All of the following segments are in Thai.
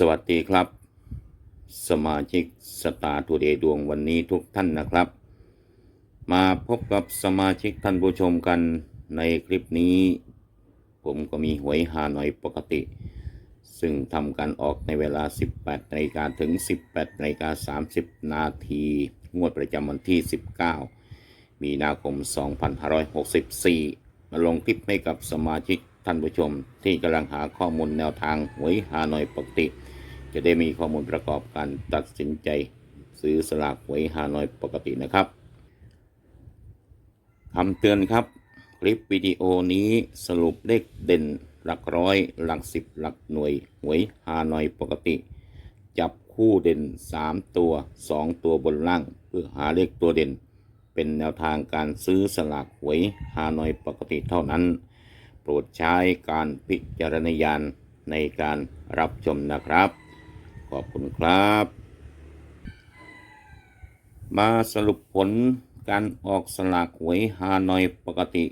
สวัสดีครับ สมาชิกสตาร์ทูเดย์ดวงวันนี้ทุกท่านนะครับ มาพบกับสมาชิกท่านผู้ชมกันในคลิปนี้ ผมก็มีหวยหาหน่อยปกติ ซึ่งทำการออกในเวลา 18นาฬิกาถึง 18นาฬิกา30 นาที งวดประจำวันที่ 19 มีนาคม 2564 มาลงคลิปให้กับสมาชิกท่านผู้ชมที่กำลังหาข้อมูลแนวทางหวยหาหน่อยปกติ จะได้มีข้อมูลประกอบการตัดสินใจซื้อสลากหวยหานอยปกตินะครับคำเตือนครับ คลิปวิดีโอนี้สรุปเลขเด่นหลักร้อย หลักสิบหลักหน่วยหวยหานอยปกติ จับคู่เด่น 3 ตัว 2 ตัวบนล่าง เพื่อหาเลขตัวเด่น เป็นแนวทางการซื้อสลากหวยฮานอยปกติเท่านั้น โปรดใช้การพิจารณญาณในการรับชมนะครับ ขอบคุณครับ มาสรุปผลการออกสลากหวยฮานอยปกติ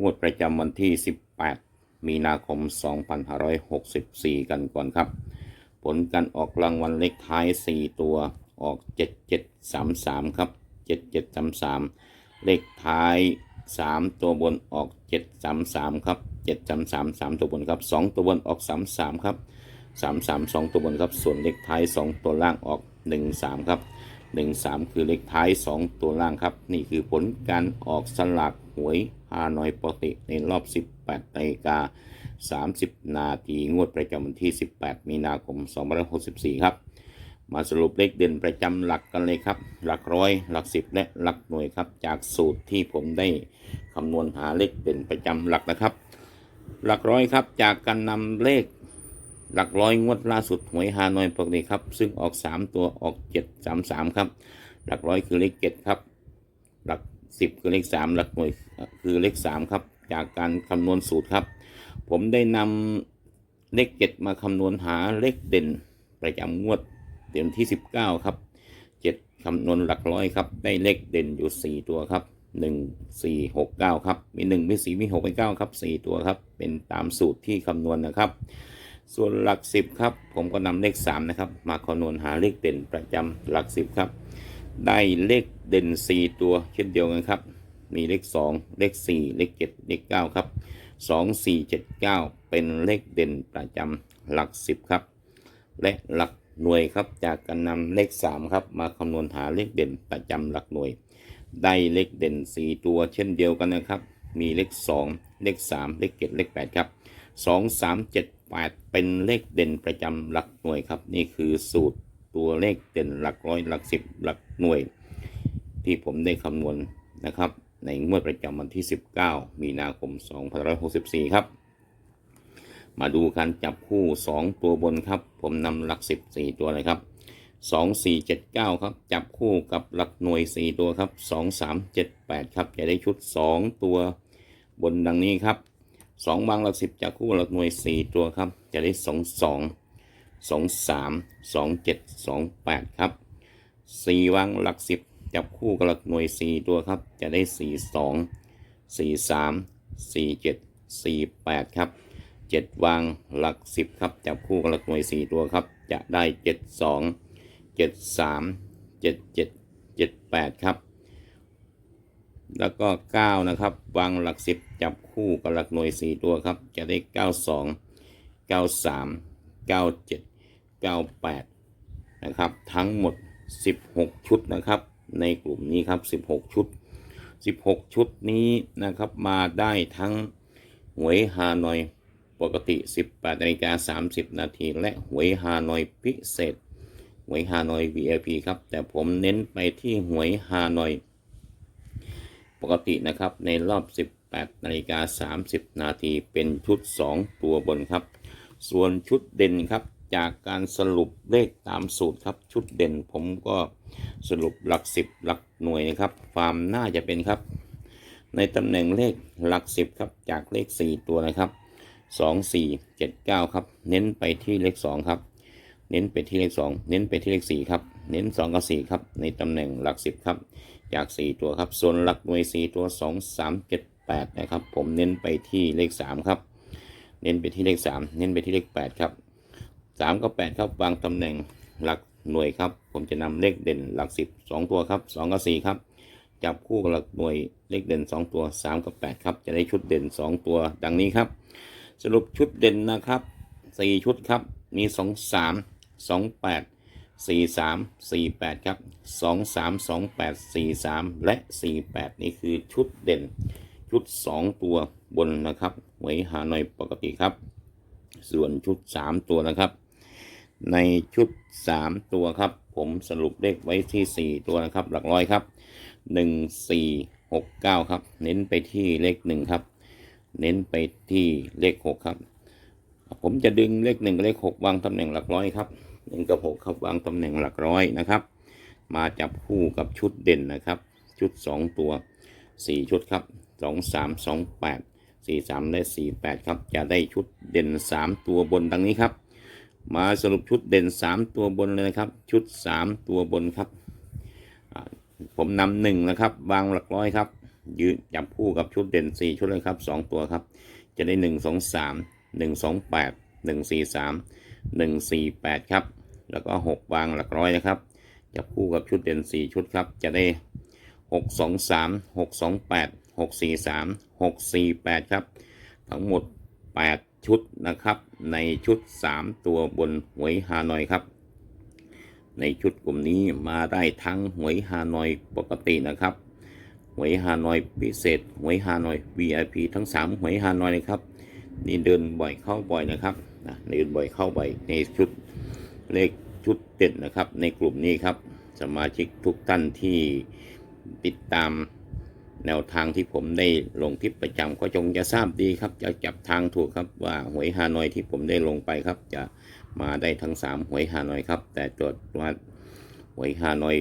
งวดประจำวันที่ 18 มีนาคม 2564 กันก่อนครับ ผลการออกรางวัลเลขท้าย 4 ตัวออก 7733 ครับ 7733 เลขท้าย 3 ตัวบนออก 733 ครับ 733 3 ตัวบนครับ 2 ตัวบนออก 33 ครับ 33 2 ตัวบนครับ ส่วนเลขท้าย 2 ตัวล่างออก 13 ครับ 13 คือเลขท้าย 2 ตัวล่างครับ นี่คือผลการออกสลากหวยฮานอยปกติในรอบ 18นาฬิกา30 นาทีงวดประจำวันที่ 18 มีนาคม2564 ครับ มาสรุปเลขเด่นประจำหลักกันเลยครับ หลักร้อย หลักสิบและหลักหน่วยครับ จากสูตรที่ผมได้คำนวณหาเลขเด่นประจำหลักนะครับ หลักร้อยครับ จากการนำเลข หลักร้อยงวดล่าสุดหวยฮานอยปกติครับ ซึ่งออก 3 ตัวออก 733 ครับ หลักร้อยคือเลข 7 ครับ หลัก 10 คือเลข 3 หลักหน่วยคือเลข 3 ครับ จากการคำนวณสูตรครับ ผมได้นำเลข 7 มาคำนวณหาเลขเด่น ประจำงวดเด่นที่ 19 ครับ 7คำนวณหลักร้อยครับ ได้เลขเด่นอยู่ 4 ตัวครับ 1 4 6 9 ครับ มี 1 มี 4 มี 6 มี 9 ครับ 4 ตัวครับ เป็นตามสูตรที่คำนวณนะครับ ส่วนหลัก 10 ครับ ผมก็นำเลข 3 นะครับ มาคำนวณหาเลขเด่นประจำหลัก 10 ครับ ได้เลขเด่น 4 ตัวเช่นเดียวกันครับ มีเลข 2 เลข 4 เลข 7 เลข 9 ครับ 2 4 7 9 เป็นเลขเด่นประจำหลัก 10 ครับ และหลักหน่วยครับ จากการนำเลข 3 ครับ มาคำนวณหาเลขเด่นประจำหลักหน่วย ได้เลขเด่น 4 ตัวเช่นเดียวกันนะครับ มีเลข 2 เลข 3 เลข 7 เลข 8 ครับ 2 3 7 8 เป็นเลขเด่นประจำหลักหน่วยครับ นี่คือสูตรตัวเลขเด่นหลักร้อยหลักสิบหลักหน่วย ที่ผมได้คำนวณนะครับ ในงวดประจำวันที่ 19 มีนาคม2564 ครับ มาดูการจับคู่ 2 ตัวบนครับ ผมนำหลัก 14 ตัวเลยครับ 2 4 7 9 ครับ จับคู่กับหลักหน่วย 4 ตัวครับ 2 3 7 8 ครับ จะได้ชุด 2 ตัวบนดังนี้ครับ 2บางหลัก10จับคู่หลักหน่วย4ตัวครับ จะได้2 2 2 3 2 7 2 8ครับ4วางหลัก10จับคู่กับหลักหน่วย4ตัวครับ จะได้4 2 4 3 4 7 4 8ครับ7วางหลัก10ครับจับคู่กับหลักหน่วย4ตัวครับ จะได้7 2 7 3 7 7 7 8ครับ แล้วก็ 9 นะครับ วางหลัก 10 จับคู่กับหลักหน่วย 4 ตัวครับ จะได้ 92 93 97 98 นะครับ ทั้งหมด 16 ชุดนะครับ ในกลุ่มนี้ครับ 16 ชุด 16 ชุดนี้นะครับมาได้ทั้งหวยฮานอยปกติ 18นาฬิกา30 นาที และหวยฮานอยพิเศษ หวยฮานอย VIP ครับ แต่ผมเน้นไปที่หวยฮานอย ปกตินะครับในรอบ 18นาฬิกา30 นาทีเป็นชุด 2 ตัวบนครับ ส่วนชุดเด่นครับจากการสรุปเลขตามสูตรครับชุดเด่นผมก็สรุปหลัก 10 หลักหน่วยนะครับความน่าจะเป็นครับ ในตำแหน่งเลขหลัก 10ครับจากเลข 4 ตัวนะครับ 2 4 7 9 ครับ เน้นไปที่เลข 2 ครับเน้นไปที่เลข 2 เน้นไปที่เลข 4 ครับ เน้น 2 กับ 4 ครับ ในตำแหน่งหลัก 10 ครับ จาก 4 ตัวครับ ส่วนหลักหน่วย 4 ตัว 2 3 7 8 นะครับ ผมเน้นไปที่เลข 3 ครับ เน้นไปที่เลข 3 เน้นไปที่เลข 8 ครับสามกับแปดครับวางตำแหน่งหลักหน่วยครับ ผมจะนำเลขเด่นหลักสิบสองตัวครับสองกับสี่ครับ จับคู่กับหลักหน่วยเลขเด่นสองตัวสามกับแปดครับ จะได้ชุดเด่นสองตัวดังนี้ครับ สรุปชุดเด่นนะครับสี่ชุดครับ มีสองสามสองแปดสี่สามสี่แปดครับสองสามสองแปดสี่สามและสี่แปดนี่คือชุดเด่น ชุดสองตัวบนนะครับหวยหาหน่อยปกติครับ ส่วนชุดสามตัวนะครับ ในชุดสามตัวครับ ผมสรุปเลขไว้ที่สี่ตัวนะครับ หลักร้อยครับหนึ่งสี่หกเก้าครับ เน้นไปที่เลขหนึ่งครับ เน้นไปที่เลขหกครับ ผมจะดึงเลขหนึ่งกับเลขหกวางตำแหน่งหลักร้อยครับ หนึ่งกับหกครับวางตำแหน่งหลักร้อยนะครับ มาจับคู่กับชุดเด่นนะครับ ชุดสองตัวสี่ชุดครับสองสามสองแปดสี่สามและสี่แปดครับ จะได้ชุดเด่นสามตัวบนดังนี้ครับ มาสรุปชุดเด่นสามตัวบนเลยนะครับ ชุดสามตัวบนครับ ผมนำหนึ่งนะครับ วางหลักร้อยครับ ยืนจับคู่กับชุดเด่นสี่ชุดเลยครับสองตัวครับ จะได้หนึ่งสองสามหนึ่งสองแปดหนึ่งสี่สามหนึ่งสี่แปดครับ แล้วก็หกวางหลักร้อยนะครับจับคู่กับชุดเด่นสี่ชุดครับ จะได้หกสองสามหกสองแปดหกสี่สามหกสี่แปดครับ ทั้งหมดแปดชุดนะครับ ในชุดสามตัวบนหวยฮานอยครับ ในชุดกลุ่มนี้มาได้ทั้งหวยฮานอยปกตินะครับหวยฮานอยพิเศษหวยฮานอย VIP ทั้ง 3 หวยฮานอยนะครับนี่เดินบ่อยเข้าบ่อยนะครับนะเดินบ่อยเข้าบ่อยในชุด เลขชุดเด่นนะครับ ในกลุ่มนี้ครับ สมาชิกทุกท่านที่ติดตามแนวทางที่ผมได้ลงคลิปประจำก็จงจะทราบดีครับ จะจับทางถูกครับว่าหวยฮานอยที่ผมได้ลงไปครับ จะมาได้ทั้ง3หวยฮานอยครับ แต่จดว่าหวยฮานอย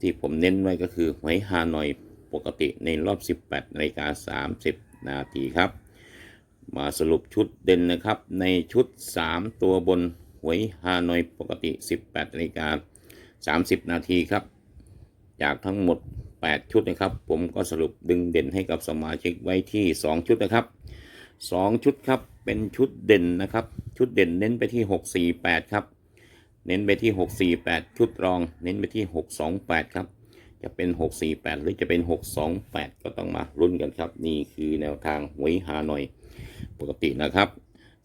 ที่ผมเน้นไว้ก็คือหวยฮานอยปกติในรอบ 18นาฬิกา30 นาทีครับ มาสรุปชุดเด่นนะครับในชุด 3 ตัวบน วยฮานอยปกติ 18นาฬิกา30 นาทีครับ จากทั้งหมด 8 ชุดนะครับ ผมก็สรุปดึงเด่นให้กับสมาชิกไว้ที่ 2 ชุดนะครับ 2 ชุดครับเป็นชุดเด่นนะครับ ชุดเด่นเน้นไปที่ 648 ครับ เน้นไปที่ 648 ชุดรอง เน้นไปที่ 628 ครับ จะเป็น 648 หรือจะเป็น 628 ก็ต้องมารุ่นกันครับ นี่คือแนวทางหวยฮานอยปกตินะครับ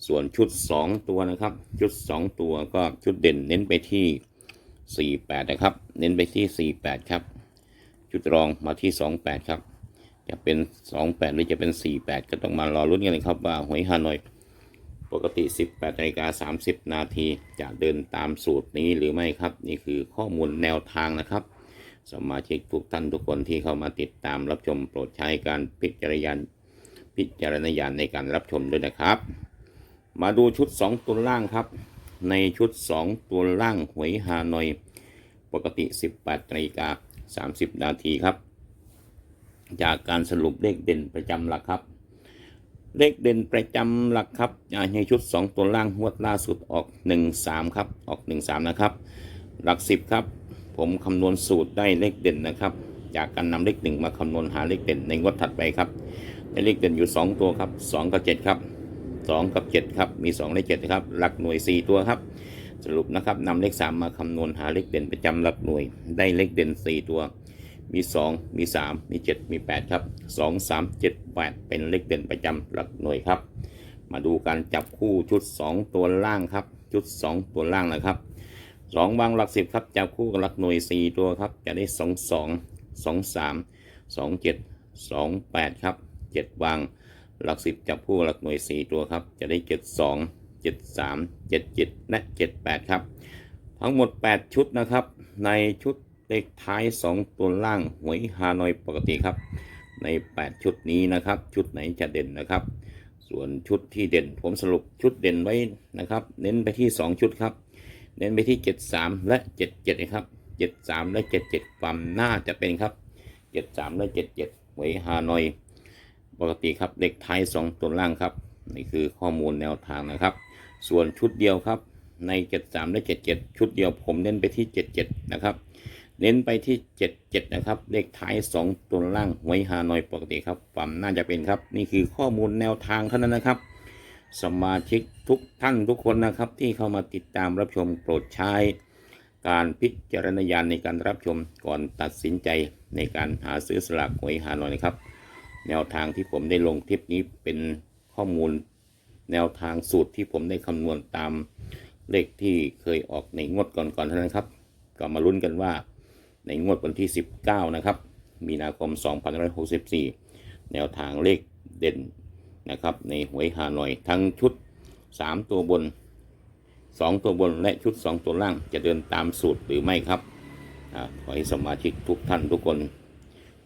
ส่วนชุด 2 ตัวนะครับ ชุด 2 ตัวก็ชุดเด่นเน้นไปที่ 48 นะครับ เน้นไปที่ 48 ครับ ชุดรองมาที่ 28 ครับ จะเป็น 28 หรือจะเป็น 48 ก็ต้องมารอรุ่นกันเลยครับว่าหวยฮานอย ปกติ 18นาฬิกา30 นาทีจะเดินตามสูตรนี้หรือไม่ครับ นี่คือข้อมูลแนวทางนะครับ สมาชิกทุกท่านทุกคนที่เข้ามาติดตามรับชมโปรดใช้การพิจารณาพิจารณญาณในการรับชมด้วยนะครับ มาดูชุด 2 ตัวล่างครับ ในชุด 2 ตัวล่างหวยฮานอย ปกติ 18นาฬิกา30 นาทีครับ จากการสรุปเลขเด่นประจำหลักครับ เลขเด่นประจำหลักครับในชุด 2 ตัวล่างงวดล่าสุดออก 1 3 ครับ ออก 1 3 นะครับ หลัก 10 ครับ ผมคำนวณสูตรได้เลขเด่นนะครับ จากการนำเลขหนึ่งมาคำนวณหาเลขเด่นในงวดถัดไปครับ ได้เลขเด่นอยู่ 2 ตัวครับ 2 กับ 7 ครับ 2 กับ 7 ครับ มี 2 เลข7นะครับ หลักหน่วย 4 ตัวครับ สรุปนะครับนำเลข 3 มาคำนวณหาเลขเด่นประจำหลักหน่วย ได้เลขเด่น 4 ตัว มี 2 มี 3 มี 7 มี 8 ครับ 2 3 7 8 เป็นเลขเด่นประจำหลักหน่วยครับ มาดูการจับคู่ชุด 2 ตัวล่างครับ ชุด 2 ตัวล่างนะครับ2วางหลัก10ครับจับคู่กับหลักหน่วย4ตัวครับจะได้2 2 2 3 2 7 2 8ครับ7วาง หลัก10จับคู่กับหลักหน่วย 4 ตัวครับ จะได้ 7 2 7 3 7 7 และ 7 8 ครับ ทั้งหมด 8 ชุดนะครับ ในชุดเลขท้าย 2 ตัวล่างหวยฮานอยปกติครับ ใน 8 ชุดนี้นะครับ ชุดไหนจะเด่นนะครับ ส่วนชุดที่เด่นผมสรุปชุดเด่นไว้นะครับ เน้นไปที่ 2 ชุดครับ เน้นไปที่ 73 และ 77นะครับ73 และ 77 ความน่าจะเป็นครับ 73 และ 77หวยฮานอย ปกติครับเลขท้าย2 ตัวล่างครับ นี่คือข้อมูลแนวทางนะครับ ส่วนชุดเดียวครับใน 73 และ 77 ชุดเดียวผมเน้นไปที่ 77 นะครับ เน้นไปที่ 77 นะครับ เลขท้าย 2 ตัวล่างหวยฮานอยปกติครับความน่าจะเป็นครับ นี่คือข้อมูลแนวทางเท่านั้นนะครับ สมาชิกทุกท่านทุกคนนะครับ ที่เข้ามาติดตามรับชมโปรดใช้ การพิจารณญาณในการรับชมก่อนตัดสินใจในการหาซื้อสลากหวยหานอยนะครับ แนวทางที่ผมได้ลงคลิปนี้เป็นข้อมูล แนวทางสูตรที่ผมได้คำนวณตามเลขที่เคยออกในงวดก่อนๆเท่านั้นครับ ก็มาลุ้นกันว่าในงวดวันที่ 19 นะครับ มีนาคม 2564 แนวทางเลขเด่นนะครับ ในหวยฮานอยทั้งชุด 3 ตัวบน 2 ตัวบนและชุด 2 ตัวล่างจะเดินตามสูตรหรือไม่ครับอขอให้สมาชิกทุกท่านทุกคน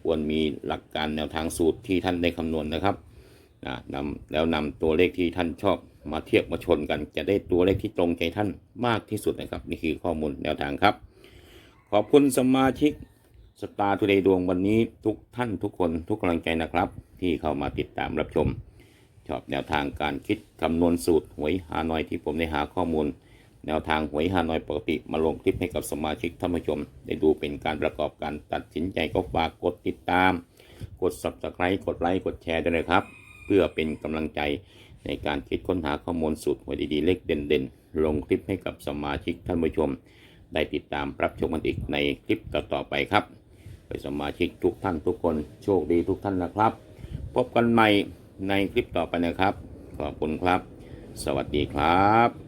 ควรมีหลักการแนวทางสูตรที่ท่านได้คำนวณนะครับนำแล้วนำตัวเลขที่ท่านชอบมาเทียบมาชนกัน จะได้ตัวเลขที่ตรงใจท่านมากที่สุดนะครับ นี่คือข้อมูลแนวทางครับ ขอบคุณสมาชิกสตาร์ทูเดย์ดวงวันนี้ทุกท่านทุกคนทุกกำลังใจนะครับ ที่เข้ามาติดตามรับชม ชอบแนวทางการคิดคำนวณสูตรหวยฮานอยที่ผมได้หาข้อมูล แนวทางหวยฮานอยปกติมาลงคลิปให้กับสมาชิกท่านผู้ชม ได้ดูเป็นการประกอบการตัดสินใจก็ฝากกดติดตาม กด subscribe กดไลค์กดแชร์ด้วยนะครับ เพื่อเป็นกำลังใจในการคิดค้นหาข้อมูลสูตรหวยดีๆเลขเด่นๆ ลงคลิปให้กับสมาชิกท่านผู้ชม ได้ติดตามรับชมกันอีกในคลิปต่อๆไปครับไปสมาชิกทุกท่านทุกคนโชคดีทุกท่านนะครับ พบกันใหม่ในคลิปต่อไปนะครับ ขอบคุณครับ สวัสดีครับ